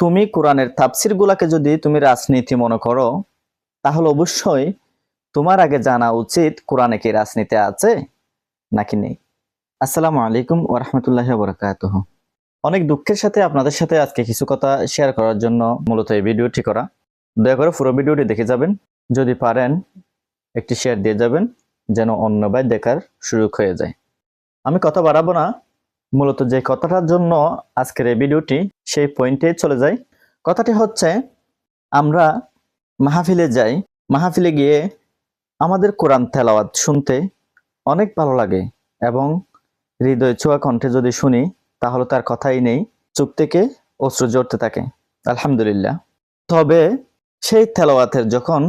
তুমি কোরআনের তাফসির গুলাকে যদি তুমি রাজনীতি মনে করো, তাহলে অবশ্যই তোমার আগে জানা উচিত কোরআনে কি রাজনীতি আছে নাকি নেই। আসসালামু আলাইকুম ওরহামতুল্লাহ বরকাত অনেক দুঃখের সাথে আপনাদের সাথে আজকে কিছু কথা শেয়ার করার জন্য মূলত এই ভিডিওটি করা। দয়া করে পুরো ভিডিওটি দেখে যাবেন, যদি পারেন একটি শেয়ার দিয়ে যাবেন, যেন অন্য ভাই দেখার সুযোগ হয়ে যায়। আমি কথা বাড়াবো না মূলত যে কথাটার জন্য আজকের এই ভিডিওটি সেই পয়েন্টে চলে যাই। কথাটি হচ্ছে, আমরা মাহফিলে যাই, মাহফিলে গিয়ে আমাদের কোরআন তেলাওয়াত শুনতে অনেক ভালো লাগে এবং হৃদয় ছোঁয়া কণ্ঠে যদি শুনি, তাহলে তার কথাই নেই চোখ থেকে অশ্রু জড়তে থাকে। আলহামদুলিল্লাহ। তবে সেই তেলাওয়াতের যখন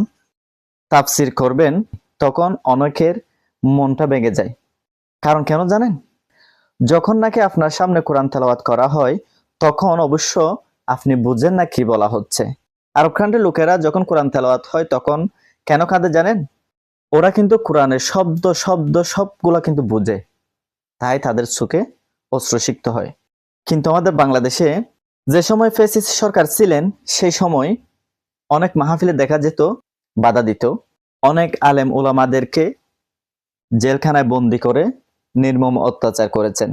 তাফসির করবেন, তখন অনেকের মনটা ভেঙে যায়। কারণ কেন জানেন? যখন নাকি আপনার সামনে কোরআন তেলাওয়াত করা হয়, তখন অবশ্য আপনি বুঝেন না কি বলা হচ্ছে। আরব খান্ডের লোকেরা যখন কোরআন তেলাওয়াত হয়, তখন কেন কাঁদে জানেন? ওরা কিন্তু কোরআনের শব্দ শব্দ সবগুলা কিন্তু বুঝে। তাই তাদের চোখে অশ্রুসিক্ত হয়। কিন্তু আমাদের বাংলাদেশে যে সময় ফেসিস সরকার ছিলেন, সেই সময় অনেক মাহফিলে দেখা যেত, বাধা দিত। অনেক আলেম ওলামাদেরকে জেলখানায় বন্দি করে নির্মম অত্যাচার করেছেন।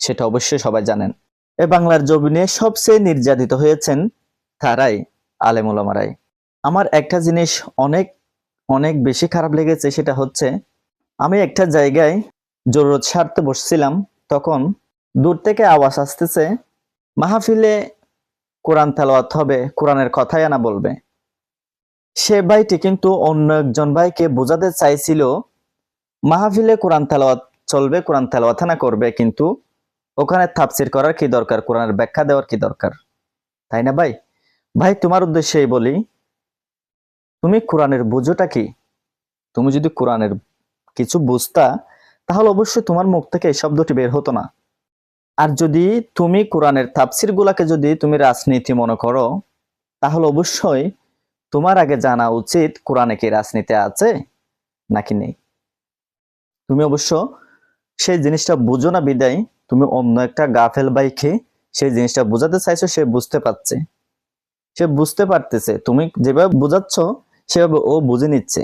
সেটা অবশ্যই সবাই জানেন। এ বাংলার জমিনে সবচেয়ে নির্যাতিত হয়েছেন তারাই, আলেম ওলামারাই আমার একটা জিনিস অনেক অনেক বেশি খারাপ লেগেছে, সেটা হচ্ছে আমি একটা জায়গায় জরুরত সারতে বসছিলাম, তখন দূর থেকে আওয়াজ আসতেছে, মাহফিলে কোরআন তেলাওয়াত হবে, কোরআনের কথাই আনা বলবে। সে ভাইটি কিন্তু অন্য একজন ভাইকে বোঝাতে চাইছিল, মাহফিলে কোরআন তেলাওয়াত চলবে, কোরআন তেলাওয়াত না করবে, কিন্তু ওখানে তাফসির করার কি দরকার? কোরআনের ব্যাখ্যা দেওয়ার কি দরকার? তাই না ভাই? ভাই, তোমার উদ্দেশ্যেই বলি, তুমি কোরআনের বুঝোটা কি? তুমি যদি কোরআনের কিছু বুঝতা, তাহলে অবশ্যই তোমার মুখ থেকে এই শব্দটি বের হতো না। আর যদি তুমি কোরআনের তাফসির গুলাকে যদি তুমি রাজনীতি মনে করো, তাহলে অবশ্যই তোমার আগে জানা উচিত কোরআনে কি রাজনীতি আছে নাকি নেই। তুমি অবশ্য সেই জিনিসটা বুঝো না বিদায়, তুমি অন্য একটা গাফেল বাইকে সেই জিনিসটা বোঝাতে চাইছো, সে বুঝতে পারছে। সে বুঝতে পারতেছে, তুমি যেভাবে বোঝাচ্ছ, সেভাবে ও বুঝে নিচ্ছে।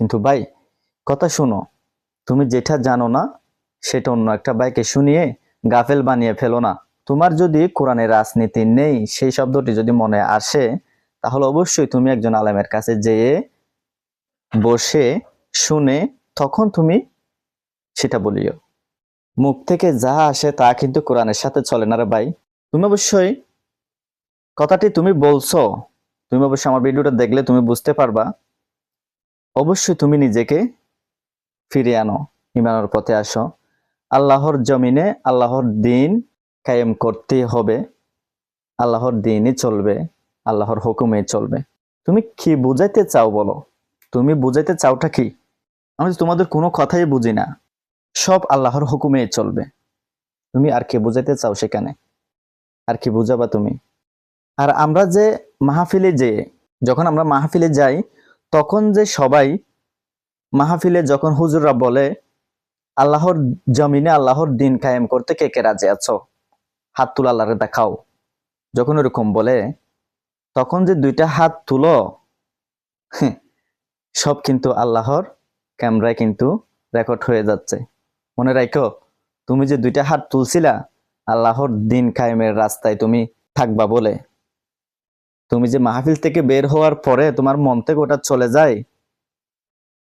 কিন্তু ভাই, কথা শুনো, তুমি যেটা জানো না, সেটা অন্য একটা বাইকে শুনিয়ে গাফেল বানিয়ে ফেলো না। তোমার যদি কোরআনের রাজনীতি নেই, সেই শব্দটি যদি মনে আসে, তাহলে অবশ্যই তুমি একজন আলেমের কাছে যেয়ে বসে শুনে তখন তুমি সেটা বলিও। মুখ থেকে যা আসে তা কিন্তু কোরআনের সাথে চলে না রে ভাই। তুমি অবশ্যই কথাটি তুমি বলছো, তুমি অবশ্যই আমার ভিডিওটা দেখলে তুমি বুঝতে পারবা। অবশ্যই তুমি নিজেকে ফিরিয়ে আনো, ইমানের পথে আসো। আল্লাহর জমিনে আল্লাহর দিন কায়েম করতে হবে। আল্লাহর দিনই চলবে, আল্লাহর হুকুমে চলবে। তুমি কি বুঝাইতে চাও বলো? তুমি বুঝাইতে চাওটা কি? আমি তোমাদের কোনো কথাই বুঝি না। সব আল্লাহর হুকুমে চলবে। তুমি আর কি বুঝাইতে চাও সেখানে? আর কি বুঝাবা তুমি? আর আমরা যে মাহফিলে যে, যখন আমরা মাহফিলে যাই, তখন যে সবাই মাহফিলে যখন হুজুররা বলে, আল্লাহর জমিনে আল্লাহর দিন কায়েম করতে কে কে রাজি আছো? হাত তুলা আল্লাহরে দেখাও। যখন ওরকম বলে, তখন যে দুইটা হাত তুলো সব কিন্তু আল্লাহর ক্যামেরায় কিন্তু রেকর্ড হয়ে যাচ্ছে। মনে রাখো তুমি যে দুইটা হাত তুলছিলা, আল্লাহর দিন কায়েমের রাস্তায় তুমি থাকবা বলে। তুমি যে মাহফিল থেকে বের হওয়ার পরে তোমার মন থেকে ওটা চলে যায়,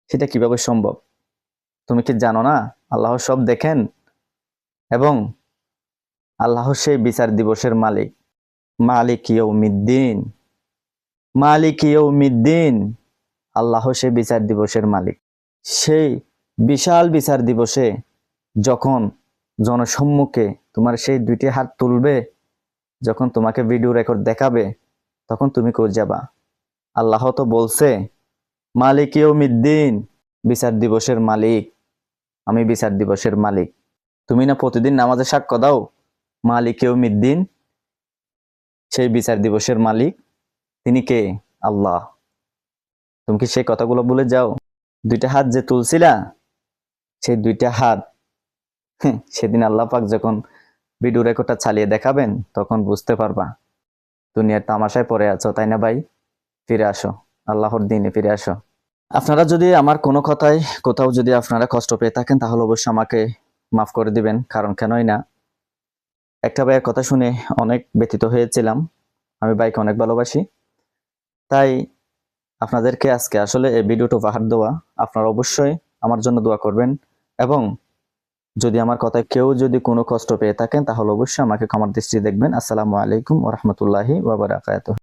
সেটা কীভাবে সম্ভব? তুমি কি জানো না, আল্লাহ সব দেখেন? এবং আল্লাহ সেই বিচার দিবসের মালিক। মালিক ইয়ৌমিদ্দিন মালিক ইয়ৌমিদ্দিন আল্লাহ সেই বিচার দিবসের মালিক। সেই বিশাল বিচার দিবসে যখন জনসম্মুখে তোমার সেই দুইটি হাত তুলবে, যখন তোমাকে ভিডিও রেকর্ড দেখাবে, তখন তুমি কই যাবা? আল্লাহ তো বলছে, মালিক মিদ্দিন বিচার দিবসের মালিক, আমি বিচার দিবসের মালিক। তুমি না প্রতিদিন নামাজে সাক্ষ্য দাও? মালিক মিদ্দিন সেই বিচার দিবসের মালিক, তিনি কে? আল্লাহ। তুমি কি সেই কথাগুলো বলে যাও? দুইটা হাত যে তুলছিলা, সেই দুইটা হাত সেদিন আল্লাহ পাক যখন ভিডিও রেকর্ডটা চালিয়ে দেখাবেন, তখন বুঝতে পারবা দুনিয়ার তামাশায় পড়ে আছো, তাই না ভাই? ফিরে আসো, আল্লাহর দিনে ফিরে আসো। আপনারা যদি আমার কোনো কথায় কোথাও যদি আপনারা কষ্ট পেয়ে থাকেন, তাহলে অবশ্যই আমাকে মাফ করে দিবেন, কারণ কেনই না? একটা ভাইয়ের কথা শুনে অনেক ব্যথিত হয়েছিলাম, আমি বাইকে অনেক ভালোবাসি। তাই আপনাদেরকে আজকে আসলে এই ভিডিওটা উপহার দেওয়া, আপনারা অবশ্যই আমার জন্য দোয়া করবেন এবং যদি আমার কথায় কেউ যদি কোনো কষ্ট পেয়ে থাকেন, তাহলে অবশ্যই আমাকে ক্ষমার দৃষ্টি দেখবেন। আসসালামু আলাইকুম ওরহমতুল্লাহি ওয়াবারাকাতুহ